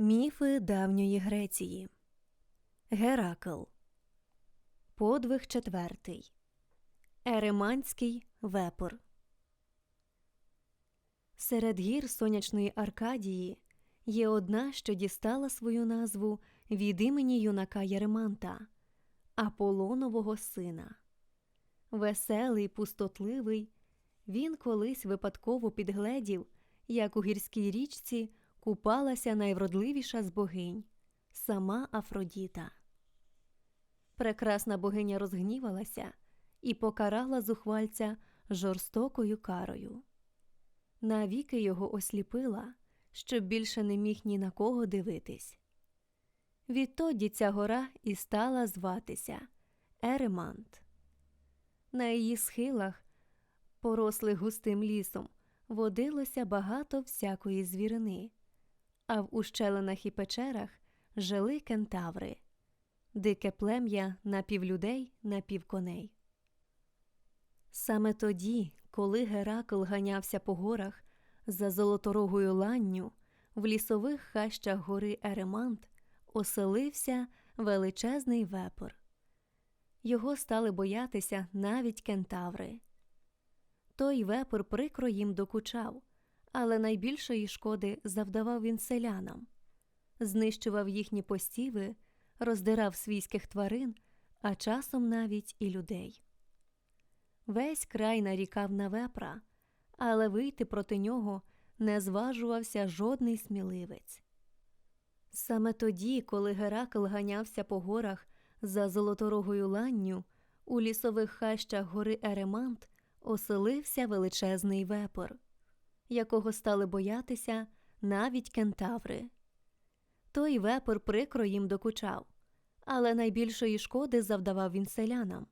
Міфи давньої Греції. Геракл. Подвиг четвертий. Ереманський вепор. Серед гір сонячної Аркадії є одна, що дістала свою назву від імені юнака Єреманта, Аполонового сина. Веселий, пустотливий, він колись випадково підгледів, як у гірській річці купалася найвродливіша з богинь сама Афродіта. Прекрасна богиня розгнівалася і покарала зухвальця жорстокою карою. Навіки його осліпила, щоб більше не міг ні на кого дивитись. Відтоді ця гора і стала зватися Еремант. На її схилах, порослих густим лісом, водилося багато всякої звірини, а в ущелинах і печерах жили кентаври, дике плем'я напівлюдей, напівконей. Саме тоді, коли Геракл ганявся по горах за золоторогою ланню, в лісових хащах гори Еремант оселився величезний вепор. Його стали боятися навіть кентаври. Той вепор прикро їм докучав, але найбільшої шкоди завдавав він селянам, знищував їхні постіви, роздирав свійських тварин, а часом навіть і людей. Весь край нарікав на вепра, але вийти проти нього не зважувався жодний сміливець. Саме тоді, коли Геракл ганявся по горах за золоторогою ланню, у лісових хащах гори Еремант оселився величезний вепор, якого стали боятися навіть кентаври. Той вепор прикро їм докучав, але найбільшої шкоди завдавав він селянам,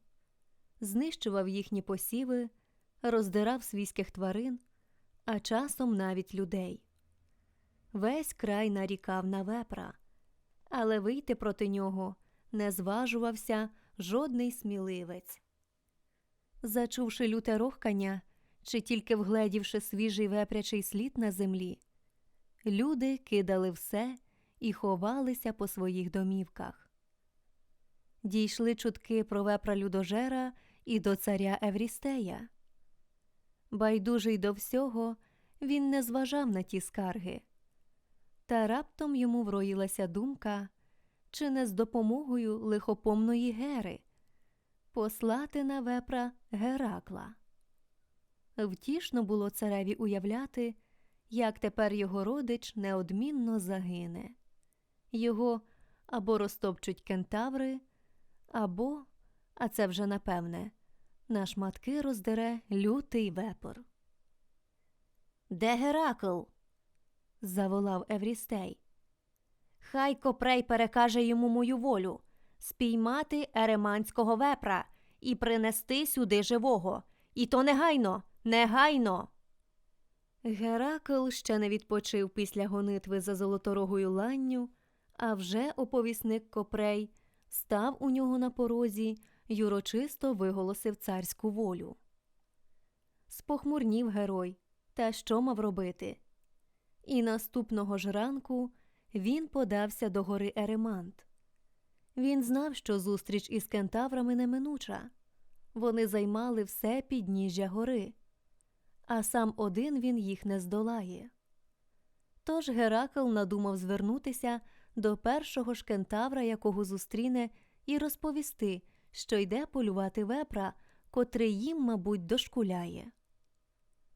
знищував їхні посіви, роздирав свійських тварин, а часом навіть людей. Весь край нарікав на вепра, але вийти проти нього не зважувався жодний сміливець. Зачувши люте рохкання, чи тільки вгледівши свіжий вепрячий слід на землі, люди кидали все і ховалися по своїх домівках. Дійшли чутки про вепра людожера і до царя Еврістея. Байдужий до всього, він не зважав на ті скарги. Та раптом йому вроїлася думка, чи не з допомогою лихопомної Гери послати на вепра Геракла. Втішно було цареві уявляти, як тепер його родич неодмінно загине. Його або розтопчуть кентаври, або, а це вже напевне, на шматки роздере лютий вепор. Де Геракл? заволав Еврістей. Хай Копрей перекаже йому мою волю спіймати ереманського вепра і принести сюди живого. І то негайно, негайно. Геракл ще не відпочив після гонитви за золоторогою ланню, а вже оповісник Копрей став у нього на порозі й урочисто виголосив царську волю. Спохмурнів герой, та що мав робити? І наступного ж ранку він подався до гори Еремант. Він знав, що зустріч із кентаврами неминуча. Вони займали все підніжжя гори, а сам один він їх не здолає. Тож Геракл надумав звернутися до першого ж кентавра, якого зустріне, і розповісти, що йде полювати вепра, котрий їм, мабуть, дошкуляє.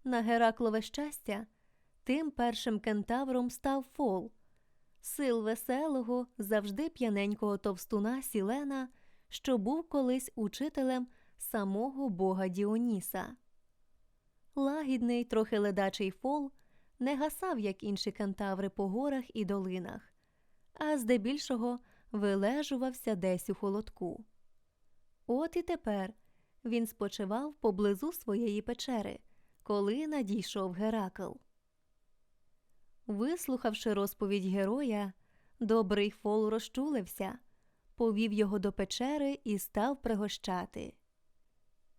На Гераклове щастя, тим першим кентавром став фол, сил веселого, завжди п'яненького товстуна Сілена, що був колись учителем самого бога Діоніса. Лагідний, трохи ледачий фол не гасав, як інші кентаври по горах і долинах, а здебільшого вилежувався десь у холодку. От і тепер він спочивав поблизу своєї печери, коли надійшов Геракл. Вислухавши розповідь героя, добрий фол розчулився, повів його до печери і став пригощати.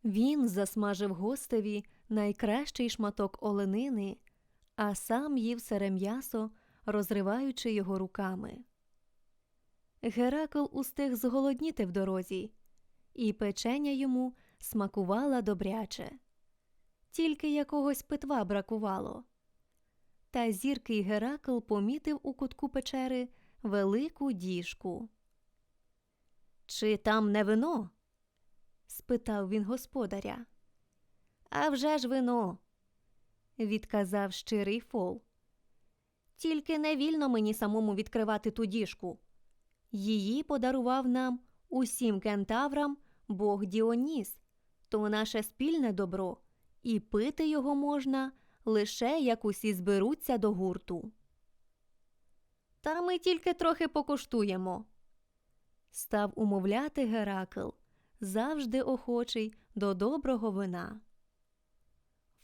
Він засмажив гостеві найкращий шматок оленини, а сам їв сире м'ясо, розриваючи його руками. Геракл устиг зголодніти в дорозі, і печеня йому смакувала добряче. Тільки якогось питва бракувало. Та зіркий Геракл помітив у кутку печери велику діжку. Чи там не вино? Спитав він господаря. «А вже ж вино, відказав щирий фол. Тільки не вільно мені самому відкривати ту діжку. Її подарував нам усім кентаврам бог Діоніс, то наше спільне добро, і пити його можна лише як усі зберуться до гурту. Та ми тільки трохи покуштуємо, став умовляти Геракл, завжди охочий до доброго вина.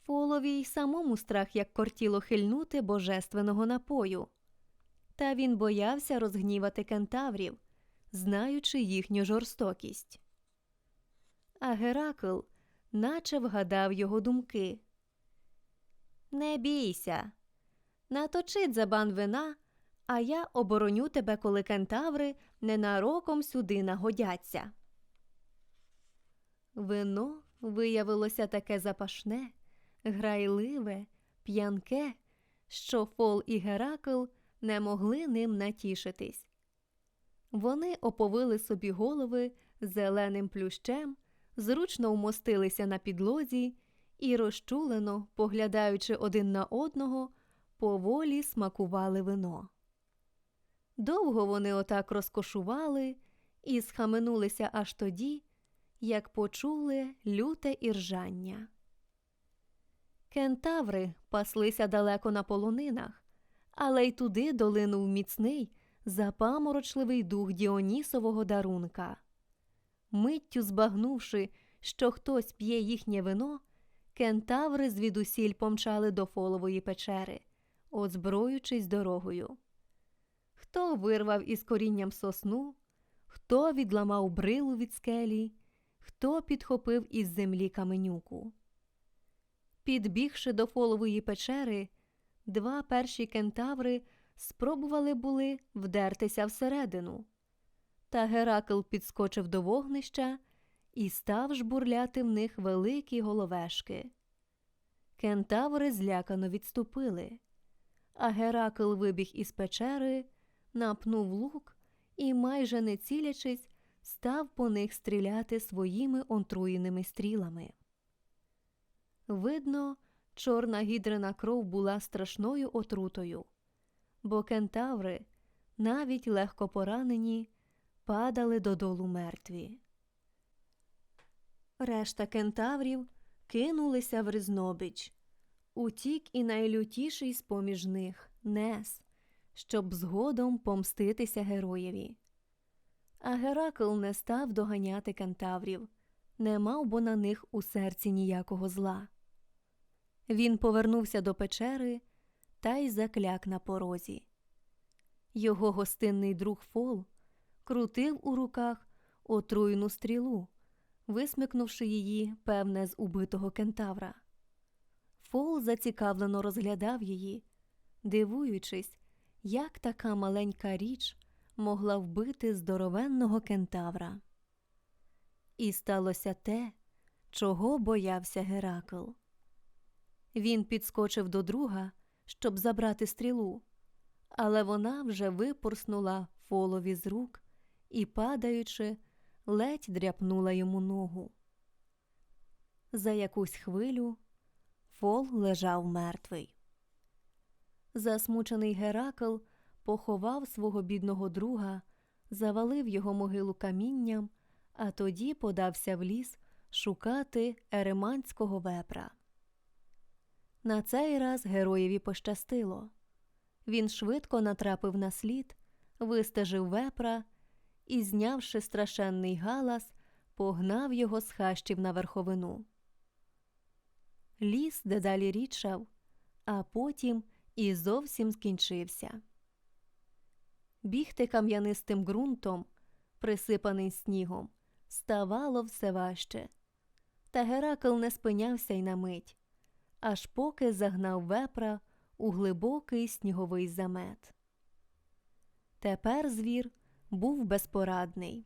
Фолові й самому страх як кортіло хильнути божественного напою. Та він боявся розгнівати кентаврів, знаючи їхню жорстокість. А Геракл наче вгадав його думки. Не бійся, наточи дзабан вина, а я обороню тебе, коли кентаври ненароком сюди нагодяться. Вино виявилося таке запашне, грайливе, п'янке, що Фол і Геракл не могли ним натішитись. Вони оповили собі голови зеленим плющем, зручно вмостилися на підлозі і, розчулено, поглядаючи один на одного, поволі смакували вино. Довго вони отак розкошували і схаменулися аж тоді, як почули люте іржання. Кентаври паслися далеко на полонинах, але й туди долинув міцний, запаморочливий дух Діонісового дарунка. Миттю збагнувши, що хтось п'є їхнє вино, кентаври звідусіль помчали до фолової печери, озброючись дорогою. Хто вирвав із корінням сосну, хто відламав брилу від скелі, хто підхопив із землі каменюку. Підбігши до фолової печери, два перші кентаври спробували були вдертися всередину. Та Геракл підскочив до вогнища і став жбурляти в них великі головешки. Кентаври злякано відступили, а Геракл вибіг із печери, напнув лук і, майже не цілячись, став по них стріляти своїми отруєними стрілами. Видно, чорна гідрина кров була страшною отрутою, бо кентаври, навіть легко поранені, падали додолу мертві. Решта кентаврів кинулися в Різнобич. Утік і найлютіший з поміж них Нес, щоб згодом помститися героєві. А Геракл не став доганяти кентаврів, не мав бо на них у серці ніякого зла. Він повернувся до печери та й закляк на порозі. Його гостинний друг Фол крутив у руках отруйну стрілу, висмикнувши її, певне, з убитого кентавра. Фол зацікавлено розглядав її, дивуючись, як така маленька річ могла вбити здоровенного кентавра. І сталося те, чого боявся Геракл. Він підскочив до друга, щоб забрати стрілу, але вона вже випорснула фолові з рук і, падаючи, ледь дряпнула йому ногу. За якусь хвилю фол лежав мертвий. Засмучений Геракл поховав свого бідного друга, завалив його могилу камінням, а тоді подався в ліс шукати ереманського вепра. На цей раз героєві пощастило. Він швидко натрапив на слід, вистежив вепра і, знявши страшенний галас, погнав його з хащів на верховину. Ліс дедалі рідшав, а потім і зовсім скінчився. Бігти кам'янистим ґрунтом, присипаний снігом, ставало все важче. Та Геракл не спинявся й на мить аж поки загнав вепра у глибокий сніговий замет. Тепер звір був безпорадний.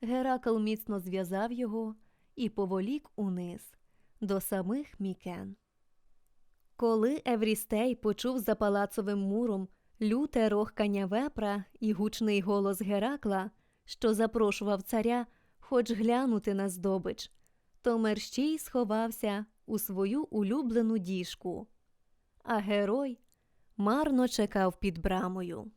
Геракл міцно зв'язав його і поволік униз до самих Мікен. Коли Еврістей почув за палацовим муром люте рохкання вепра і гучний голос Геракла, що запрошував царя хоч глянути на здобич, то мерщій сховався у свою улюблену діжку, а герой марно чекав під брамою.